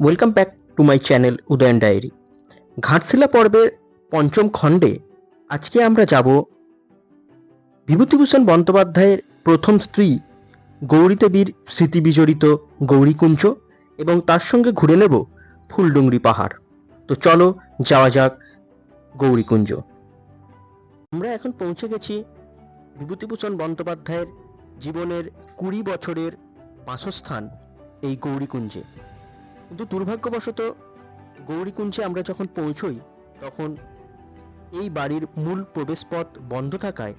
Welcome back to my channel Udayan diary Ghatshila পর্বের পঞ্চম খণ্ডে আজকে আমরা যাব বিভূতিভূষণ বন্দ্যোপাধ্যায়ের প্রথম স্ত্রী গৌরী দেবীর স্মৃতি বিজড়িত গৌরীকুঞ্জ এবং তার সঙ্গে ঘুরে নেব ফুলডুংরি পাহাড়। তো চলো যাওয়া যাক গৌরীকুঞ্জ। আমরা এখন পৌঁছে গেছি বিভূতিভূষণ বন্দ্যোপাধ্যায়ের জীবনের কুড়ি বছরের বাসস্থান এই গৌরীকুঞ্জে। কিন্তু দুর্ভাগ্যবশত গৌরীকুঞ্জে আমরা যখন পৌঁছই, তখন এই বাড়ির মূল প্রবেশপথ বন্ধ থাকায়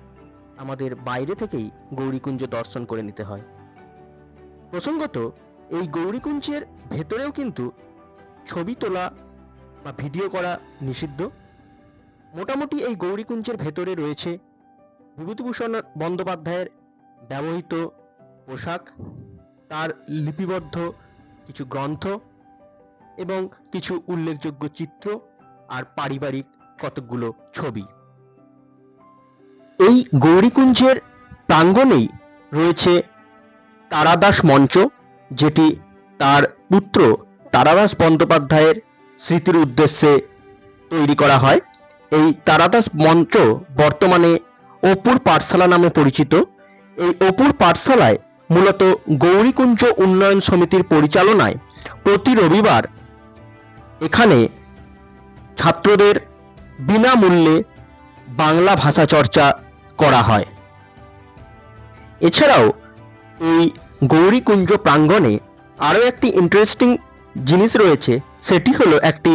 আমাদের বাইরে থেকেই গৌরীকুঞ্জ দর্শন করে নিতে হয়। প্রসঙ্গত, এই গৌরীকুঞ্জের ভেতরেও কিন্তু ছবি তোলা বা ভিডিও করা নিষিদ্ধ। মোটামুটি এই গৌরীকুঞ্জের ভেতরে রয়েছে বিভূতিভূষণ বন্দ্যোপাধ্যায়ের ব্যবহৃত পোশাক, তার লিপিবদ্ধ কিছু গ্রন্থ এবং কিছু উল্লেখযোগ্য চিত্র আর পারিবারিক কতকগুলো ছবি। এই গৌরীকুঞ্জের প্রাঙ্গণেই রয়েছে তারাদাস মঞ্চ, যেটি তার পুত্র তারাদাস বন্দ্যোপাধ্যায়ের স্মৃতির উদ্দেশ্যে তৈরি করা হয়। এই তারাদাস মঞ্চ বর্তমানে অপুর পাঠশালা নামে পরিচিত। এই অপুর পাঠশালায় মূলত গৌরীকুঞ্জ উন্নয়ন সমিতির পরিচালনায় প্রতি রবিবার এখানে ছাত্রদের বিনামূল্যে বাংলা ভাষা চর্চা করা হয়। এছাড়াও এই গৌরীকুঞ্জ প্রাঙ্গণে আরও একটি ইন্টারেস্টিং জিনিস রয়েছে, সেটি হলো একটি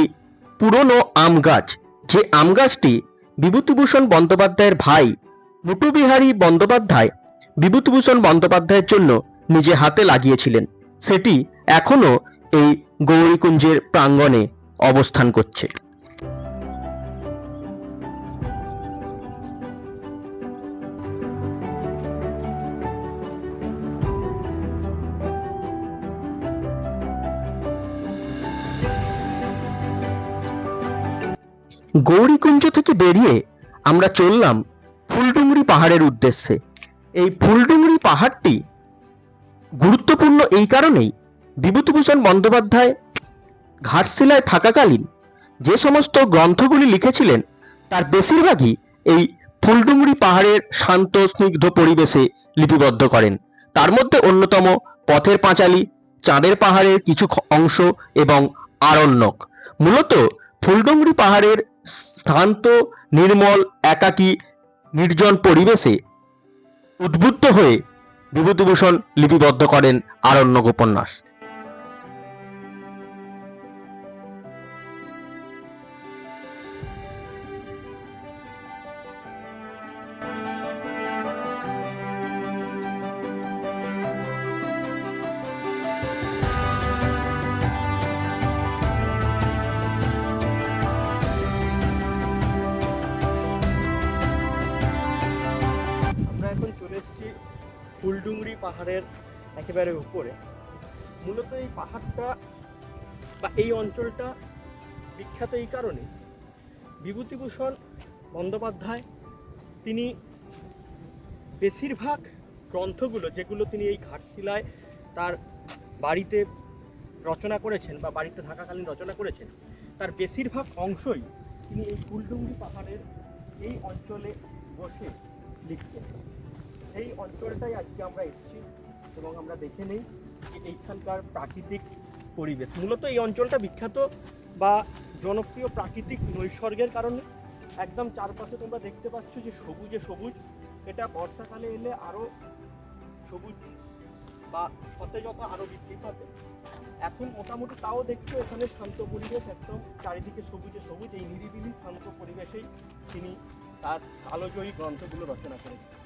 পুরনো আম গাছ। যে আম গাছটি বিভূতিভূষণ বন্দ্যোপাধ্যায়ের ভাই মুটুবিহারী বন্দ্যোপাধ্যায় বিভূতিভূষণ বন্দ্যোপাধ্যায়ের জন্য নিজে হাতে লাগিয়েছিলেন। সেটি এখনও এই গৌরীকুঞ্জের প্রাঙ্গণে অবস্থান করছে। গৌরীকুঞ্জ থেকে বেরিয়ে আমরা চললাম ফুলডুংরি পাহাড়ের উদ্দেশ্যে। এই ফুলডুংরি পাহাড়টি গুরুত্বপূর্ণ এই কারণেই বিভূতিভূষণ বন্দ্যোপাধ্যায় ঘাটশিলায় থাকাকালীন যে সমস্ত গ্রন্থগুলি লিখেছিলেন, তার বেশিরভাগই এই ফুলডুংরি পাহাড়ের শান্ত, স্নিগ্ধ পরিবেশে লিপিবদ্ধ করেন। তার মধ্যে অন্যতম পথের পাঁচালী, চাঁদের পাহাড়ের কিছু অংশ এবং আরণ্যক। মূলত ফুলডুংরি পাহাড়ের শান্ত, নির্মল, একাকী, নির্জন পরিবেশে উদ্বুদ্ধ হয়ে বিভূতিভূষণ লিপিবদ্ধ করেন আরণ্যক উপন্যাস। পাহাড়ের একেবারে উপরে। মূলত এই পাহাড়টা বা এই অঞ্চলটা বিখ্যাত এই কারণে বিভূতিভূষণ বন্দ্যোপাধ্যায় তিনি বেশিরভাগ গ্রন্থগুলো যেগুলো তিনি এই ঘাটশিলায় তার বাড়িতে রচনা করেছেন বা বাড়িতে থাকাকালীন রচনা করেছেন, তার বেশিরভাগ অংশই তিনি এই কুলডুঙ্গি পাহাড়ের এই অঞ্চলে বসে লিখতেন। সেই অঞ্চলটাই আজকে আমরা এসেছি এবং আমরা দেখে নেই যে এইখানকার প্রাকৃতিক পরিবেশ। মূলত এই অঞ্চলটা বিখ্যাত বা জনপ্রিয় প্রাকৃতিক নৈসর্গের কারণে। একদম চারপাশে তোমরা দেখতে পাচ্ছ যে সবুজে সবুজ। এটা বর্ষাকালে এলে আরও সবুজ বা সতেজতা আরও বৃদ্ধি পাবে। এখন মোটামুটি তাও দেখছ এখানে শান্ত পরিবেশ, একদম চারিদিকে সবুজে সবুজ। এই নিরিবিলি শান্ত পরিবেশেই তিনি তার আলোজয়ী গ্রন্থগুলো রচনা করেছেন।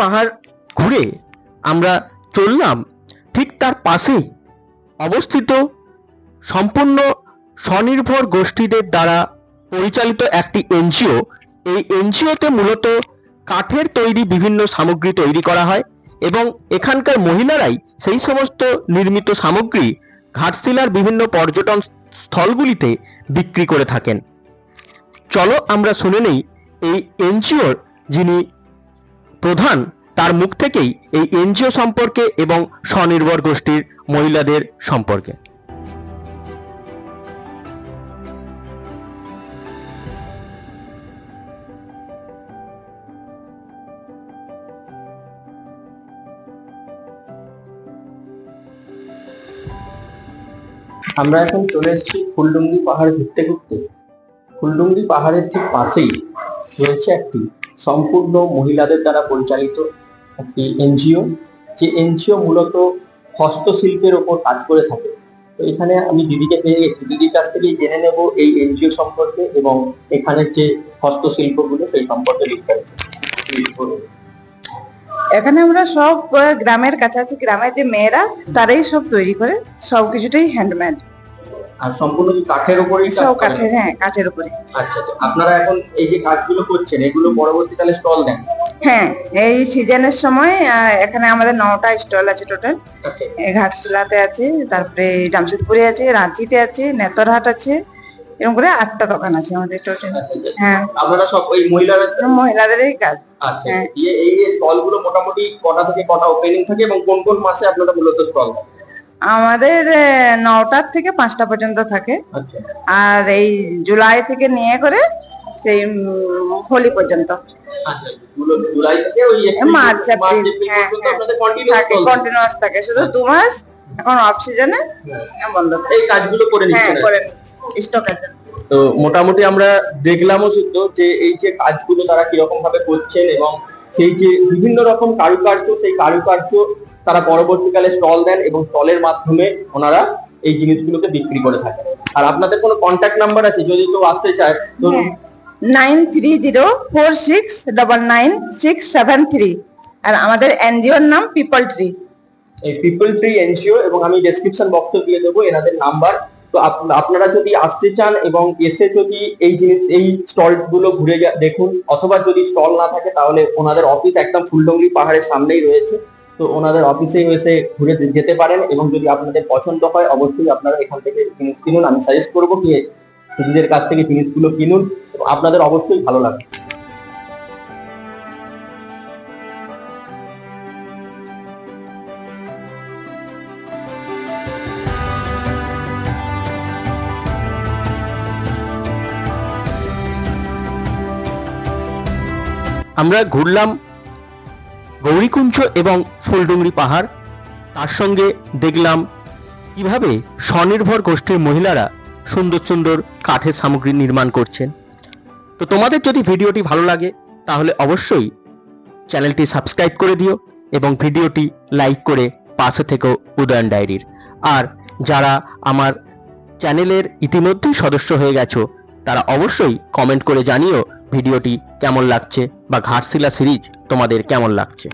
পাহাড় ঘুরে আমরা চললাম ঠিক তার পাশেই অবস্থিত সম্পূর্ণ স্বনির্ভর গোষ্ঠীদের দ্বারা পরিচালিত একটি এনজিও। এই এনজিওতে মূলত কাঠের তৈরি বিভিন্ন সামগ্রী তৈরি করা হয় এবং এখানকার মহিলারাই সেই সমস্ত নির্মিত সামগ্রী, ঘাটশিলার বিভিন্ন পর্যটন স্থলগুলিতে বিক্রি করে থাকেন। চলো আমরা শুনে নেই এই এনজিওর যিনি প্রধান তার মুখ থেকেই এই এনজিও সম্পর্কে এবং স্বনির্ভর গোষ্ঠীর মহিলাদের সম্পর্কে। আমরা এখন চলে এসেছি ফুলডুঙ্গি পাহাড় ঘুরতে ঘুরতে। ফুলডুঙ্গি পাহাড়ের ঠিক পাশেই রয়েছে একটি সম্পূর্ণ মহিলাদের দ্বারা পরিচালিত একটি এনজিও। যে এনজিও মূলত হস্তশিল্পের ওপর কাজ করে থাকে। তো এখানে আমি দিদিকে পেয়ে গেছি দিদির কাছ থেকেই জেনে নেব এই এনজিও সম্পর্কে এবং এখানের যে হস্তশিল্পগুলো সেই সম্পর্কে বিস্তারিত। এখানে আমরা সব গ্রামের কাছাকাছি গ্রামের যে মেয়েরা, তারাই সব তৈরি করে সব কিছুটাই হ্যান্ডমেড আর সম্পূর্ণ কি কাঠের উপরেই কাজ সব কাঠের হ্যাঁ কাঠের উপরে আচ্ছা তো আপনারা এখন এই যে কাজগুলো করছেন এগুলো পরবর্তীকালে স্টল দেন? হ্যাঁ এই সিজনের সময় এখানে আমাদের নটা স্টল আছে টোটাল আচ্ছা। ঘাটশিলাতে আছে তারপরে জামশেদপুরে আছে রাঁচিতে আছে নেতরহাট আছে এরকম করে আটটা দোকান আছে আমাদের টোটাল আচ্ছা, আচ্ছা। হ্যাঁ। আপনারা সব ওই মহিলারা মহিলাদেরই কাজ। আচ্ছা হ্যাঁ। এই যে স্টলগুলো মোটামুটি কটা থেকে কটা ওপেনিং থাকে এবং কোন কোন মাসে আপনারা মূলত স্টল আমাদের নটার থেকে পাঁচটা পর্যন্ত থাকে। আচ্ছা। আর এই জুলাই থেকে নিয়ে করে সেই হোলি পর্যন্ত। আচ্ছা মার্চ, এপ্রিল, হ্যাঁ, হ্যাঁ। থাকে কন্টিনিউয়াস থাকে। শুধু দু মাস এখন অফ সিজনে বন্ধ এই কাজগুলো করে হ্যাঁ করে নিচ্ছি। স্টকের জন্য। তো মোটামুটি আমরা দেখলামও শুদ্ধ যে এই যে কাজগুলো তারা কীরকম ভাবে করছেন এবং সেই যে বিভিন্ন রকম কারুকার্য সেই কারুকার্য তারা পরবর্তীকালে স্টল দেন এবং স্টলের মাধ্যমে ওনারা এই জিনিসগুলোকে বিক্রি করে থাকেন। আর আপনাদের কোনো কন্ট্যাক্ট নাম্বার আছে? যদি কেউ আসতে চায় ধরুন nine three zero four six double nine six seven three আর আমাদের এনজিওর নাম পিপল ট্রি এই পিপল ট্রি এনজিও এবং আমি ডেসক্রিপশন বক্সে দিয়ে দেবো এনাদের নাম্বার তো আপনারা যদি আসতে চান এবং এসে যদি এই জিনিস এই স্টলগুলো ঘুরে দেখুন অথবা যদি স্টল না থাকে তাহলে ওনাদের অফিস একদম ফুলডঙ্গি পাহাড়ের সামনেই রয়েছে। তো ওনাদের অফিসে এসে ঘুরে যেতে পারেন এবং যদি আপনাদের পছন্দ হয়, অবশ্যই আপনারা এখান থেকে জিনিস কিনুন। আমি সাজেস্ট করব কি দিদিদের কাছ থেকে জিনিসগুলো কিনুন। আপনাদের অবশ্যই ভালো লাগবে। আমরা ঘুরলাম গৌরীকুঞ্জ এবং ফুলডুংরি পাহাড়। তার সঙ্গে দেখলাম কীভাবে স্বনির্ভর গোষ্ঠীর মহিলারা সুন্দর সুন্দর কাঠের সামগ্রী নির্মাণ করছেন। তো তোমাদের যদি ভিডিওটি ভালো লাগে, তাহলে অবশ্যই চ্যানেলটি সাবস্ক্রাইব করে দিও এবং ভিডিওটি লাইক করে পাশে থেকেও উদয়ন ডায়েরির। আর যারা আমার চ্যানেলের ইতিমধ্যেই সদস্য হয়ে গেছো, তারা অবশ্যই কমেন্ট করে জানিও ভিডিওটি কেমন লাগছে। বা ঘাটশিলা সিরিজ তোমাদের কেমন লাগছে?